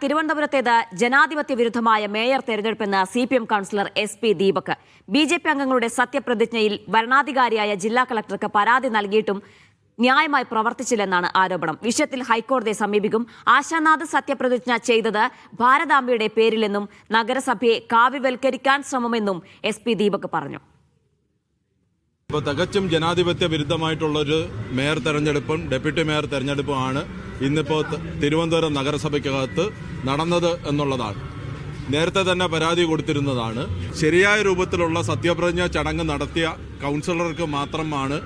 തിരുവനന്തപുരത്തേത് ജനാധിപത്യ വിരുദ്ധമായ mayor തെരഞ്ഞെടുപ്പെന്ന് C P M councillor S P Deepak. B J P അംഗങ്ങളുടെ സത്യപ്രതിജ്ഞയിൽ വരണാധികാരിയായ ജില്ലാ കളക്ടർക്ക് പരാതി നൽകിയിട്ടും ന്യായമായി പ്രവർത്തിച്ചില്ലെന്നാണ് ആരോപണം. വിഷയത്തിൽ ഹൈക്കോടതിയെ സമീപിക്കും. ആശാനാഥ് സത്യപ്രതിജ്ഞ ചെയ്തത് ഭാരതാംബയുടെ പേരിലെന്നും നഗരസഭയെ കാവ്യവൽക്കരിക്കാൻ ശ്രമമെന്നും എസ് പി ദീപക് പറഞ്ഞു. ഇപ്പോൾ തികച്ചും ജനാധിപത്യ വിരുദ്ധമായിട്ടുള്ളൊരു മേയർ തെരഞ്ഞെടുപ്പും ഡെപ്യൂട്ടി മേയർ തെരഞ്ഞെടുപ്പുമാണ് ഇന്നിപ്പോൾ തിരുവനന്തപുരം നഗരസഭയ്ക്കകത്ത് നടന്നത് എന്നുള്ളതാണ്. നേരത്തെ തന്നെ പരാതി കൊടുത്തിരുന്നതാണ്. ശരിയായ രൂപത്തിലുള്ള സത്യപ്രതിജ്ഞ ചടങ്ങ് നടത്തിയ കൗൺസിലർക്ക് മാത്രമാണ്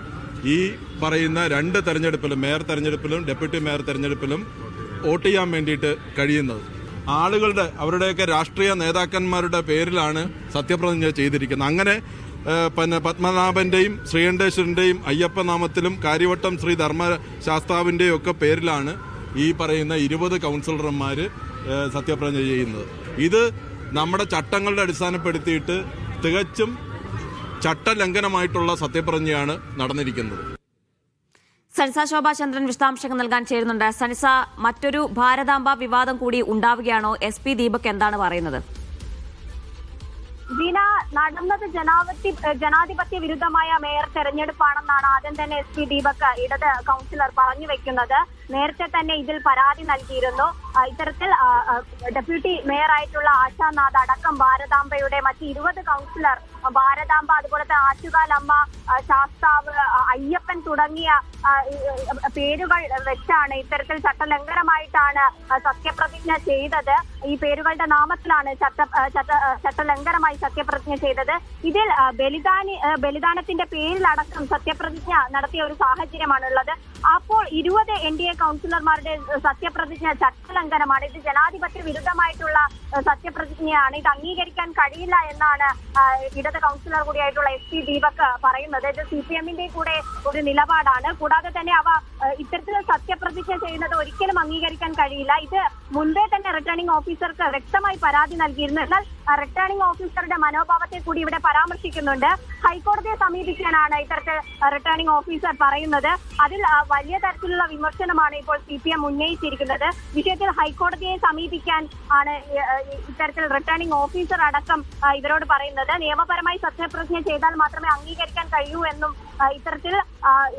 ഈ പറയുന്ന രണ്ട് തെരഞ്ഞെടുപ്പിലും മേയർ തെരഞ്ഞെടുപ്പിലും ഡെപ്യൂട്ടി മേയർ തെരഞ്ഞെടുപ്പിലും വോട്ട് ചെയ്യാൻ വേണ്ടിയിട്ട് കഴിയുന്നത്. ആളുകളുടെ അവരുടെയൊക്കെ രാഷ്ട്രീയ നേതാക്കന്മാരുടെ പേരിലാണ് സത്യപ്രതിജ്ഞ ചെയ്തിരിക്കുന്നത്. അങ്ങനെ പിന്നെ പത്മനാഭന്റെയും ശ്രീകണ്ഠേശ്വരന്റെയും അയ്യപ്പനാമത്തിലും കാര്യവട്ടം ശ്രീ ധർമ്മശാസ്താവിന്റെയും ഒക്കെ പേരിലാണ് ഈ പറയുന്ന ഇരുപത് കൗൺസിലർമാർ സത്യപ്രതിജ്ഞ ചെയ്യുന്നത്. ഇത് നമ്മുടെ ചട്ടങ്ങളുടെ അടിസ്ഥാനപ്പെടുത്തിയിട്ട് തികച്ചും ചട്ടലംഘനമായിട്ടുള്ള സത്യപ്രതിജ്ഞയാണ് നടന്നിരിക്കുന്നത്. സനിസ ശോഭാചന്ദ്രൻ വിശദാംശങ്ങൾ നൽകാൻ ചേരുന്നുണ്ട്. സനിസ മറ്റൊരു ഭാരതാംബ വിവാദം കൂടി ഉണ്ടാവുകയാണോ? എസ് പി ദീപക് എന്താണ് പറയുന്നത്? ദീന നടന്നത് ജനാധിപത്യ ജനാധിപത്യ വിരുദ്ധമായ മേയർ തെരഞ്ഞെടുപ്പാണെന്നാണ് ആദ്യം തന്നെ എസ് പി ദീപക് ഇടത് കൗൺസിലർ പറഞ്ഞു വെക്കുന്നത്. നേരത്തെ തന്നെ ഇതിൽ പരാതി നൽകിയിരുന്നു. ഇത്തരത്തിൽ ഡെപ്യൂട്ടി മേയറായിട്ടുള്ള ആശാനാഥ് അടക്കം ഭാരതാംബയുടെ മറ്റ് ഇരുപത് കൗൺസിലർ ഭാരതാംബ അതുപോലെ തന്നെ ആറ്റുകാലമ്മ ശാസ്താവ് അയ്യപ്പൻ തുടങ്ങിയ പേരുകൾ വെച്ചാണ് ഇത്തരത്തിൽ ചട്ടലംഘനമായിട്ടാണ് സത്യപ്രതിജ്ഞ ചെയ്തത്. ഈ പേരുകളുടെ നാമത്തിലാണ് ചട്ട ചട്ടലംഘനമായി സത്യപ്രതിജ്ഞ ചെയ്തത്. ഇതിൽ ബലിദാനി ബലിദാനത്തിന്റെ പേരിലടക്കം സത്യപ്രതിജ്ഞ നടത്തിയ ഒരു സാഹചര്യമാണുള്ളത്. അപ്പോൾ ഇരുപത് എൻ ഡി എ കൗൺസിലർമാരുടെ സത്യപ്രതിജ്ഞ ചട്ടലംഘനമാണ്. ഇത് ജനാധിപത്യ വിരുദ്ധമായിട്ടുള്ള സത്യപ്രതിജ്ഞയാണ്. ഇത് അംഗീകരിക്കാൻ കഴിയില്ല എന്നാണ് ഇടത് കൗൺസിലർ കൂടിയായിട്ടുള്ള എസ് പി ദീപക് പറയുന്നത്. ഇത് സി പി എമ്മിന്റെ കൂടെ ഒരു നിലപാടാണ്. കൂടാതെ തന്നെ അവ ഇത്തരത്തിൽ സത്യപ്രതിജ്ഞ ചെയ്യുന്നത് ഒരിക്കലും അംഗീകരിക്കാൻ കഴിയില്ല. ഇത് മുൻപേ തന്നെ റിട്ടേണിംഗ് ഓഫീസർക്ക് വ്യക്തമായി പരാതി നൽകിയിരുന്നു. എന്നാൽ റിട്ടേണിംഗ് ഓഫീസറുടെ മനോഭാവത്തെ കൂടി ഇവിടെ പരാമർശിക്കുന്നുണ്ട്. ഹൈക്കോടതിയെ സമീപിക്കാനാണ് ഇത്തരത്തിൽ റിട്ടേണിംഗ് ഓഫീസർ പറയുന്നത്. അതിൽ വലിയ തരത്തിലുള്ള വിമർശനമാണ് ഇപ്പോൾ സി പി എം ഉന്നയിച്ചിരിക്കുന്നത്. വിഷയത്തിൽ ഹൈക്കോടതിയെ സമീപിക്കാൻ ആണ് ഇത്തരത്തിൽ റിട്ടേണിംഗ് ഓഫീസർ അടക്കം ഇവരോട് പറയുന്നത്. നിയമപരമായി സത്യപ്രതിജ്ഞ ചെയ്താൽ മാത്രമേ അംഗീകരിക്കാൻ കഴിയൂ എന്നും ഇത്തരത്തിൽ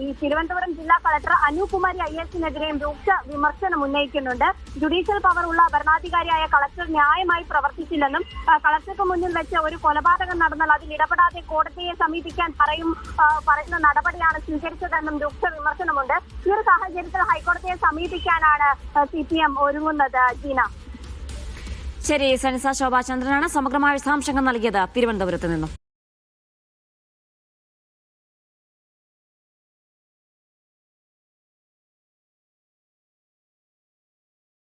ഈ തിരുവനന്തപുരം ജില്ലാ കളക്ടർ അനുകുമാരി ഐ എസിനെതിരെയും രൂക്ഷ വിമർശനം ഉന്നയിക്കുന്നുണ്ട്. ജുഡീഷ്യൽ പവർ ഉള്ള ഭരണാധികാരിയായ കളക്ടർ ന്യായമായി പ്രവർത്തിച്ചില്ലെന്നും കളക്ടർക്ക് മുന്നിൽ വെച്ച് ഒരു കൊലപാതകം നടന്നാൽ അതിൽ ഇടപെടാതെ കോടതിയെ സമീപിക്കാൻ പറയും പറയുന്ന നടപടിയാണ് സ്വീകരിച്ചതെന്നും രൂക്ഷ വിമർശനമുണ്ട്. ഈ ഒരു സാഹചര്യത്തിൽ ഹൈക്കോടതിയെ സമീപിക്കാനാണ് സി പി എം ഒരുങ്ങുന്നത്. ജീന. ശരി സനിസ ശോഭാചന്ദ്രനാണ് സമഗ്രമായ വിശദാംശങ്ങൾ നൽകിയത് തിരുവനന്തപുരത്ത് നിന്നും.